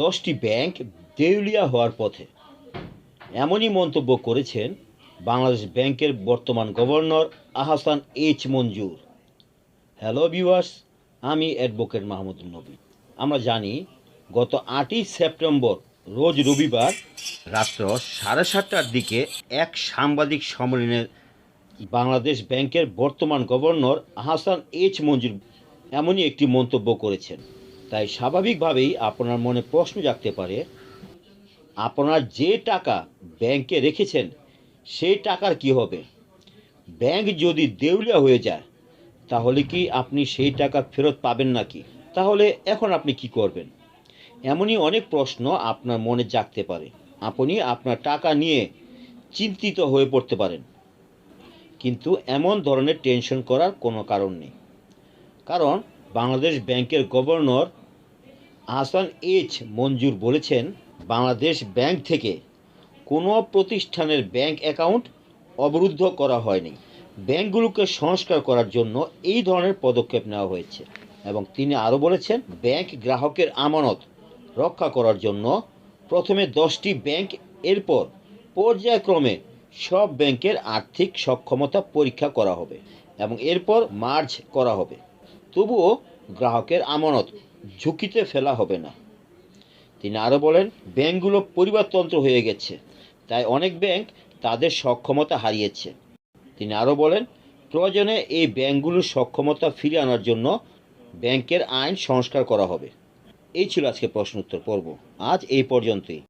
দশটি ব্যাংক দেউলিয়া হওয়ার পথে। এমনই মন্তব্য করেছেন বাংলাদেশ ব্যাংকের বর্তমান governor Ahsan H Mansur. Hello viewers, আমি অ্যাডভোকেট মাহমুদুল নবী। আমরা জানি, গত আটই সেপ্টেম্বর, রোজ রবিবার, রাত্র সাড়ে সাতটার দিকে এক সাংবাদিক সম্মেলনে বাংলাদেশ ব্যাংকের বর্তমান গভর্নর আহসান এইচ মঞ্জুর এমনই একটি মন্তব্য করেছেন। তাই স্বাভাবিকভাবেই আপনার মনে প্রশ্ন জাগতে পারে, আপনার যে টাকা ব্যাংকে রেখেছেন সেই টাকার কি হবে? ব্যাংক যদি দেউলিয়া হয়ে যায়, তাহলে কি আপনি সেই টাকা ফেরত পাবেন নাকি? তাহলে এখন আপনি কি করবেন? এমনই অনেক প্রশ্ন আপনার মনে জাগতে পারে। আপনি আপনার টাকা নিয়ে চিন্তিত হয়ে পড়তে পারেন। কিন্তু এমন ধরনের টেনশন করার কোনো কারণ নেই। কারণ বাংলাদেশ ব্যাংকের গভর্নর আহসান এইচ মঞ্জুর বলেছেন, বাংলাদেশ ব্যাংক থেকে কোনো প্রতিষ্ঠানের ব্যাংক অ্যাকাউন্ট অবরুদ্ধ করা হয়নি। ব্যাংকগুলোকে সংস্কার করার জন্য এই ধরনের পদক্ষেপ নেওয়া হয়েছে এবং তিনি আরও বলেছেন, ব্যাংক গ্রাহকের আমানত রক্ষা করার জন্য প্রথমে দশটি ব্যাংক, এরপর পর্যায়ক্রমে সব ব্যাংকের আর্থিক সক্ষমতা পরীক্ষা করা হবে এবং এরপর মার্জ করা হবে। তবুও গ্রাহকের আমানত ঝুঁকিতে ফেলা হবে না। তিনি আরও বলেন, ব্যাংকগুলো পরিবারতন্ত্র হয়ে গেছে, তাই অনেক ব্যাংক তাদের সক্ষমতা হারিয়েছে। তিনি আরও বলেন, প্রয়োজনে এই ব্যাংকগুলোর সক্ষমতা ফিরে আনার জন্য ব্যাংকের আইন সংস্কার করা হবে। এই ছিল আজকে প্রশ্ন উত্তর পর্ব। আজ এই পর্যন্তই।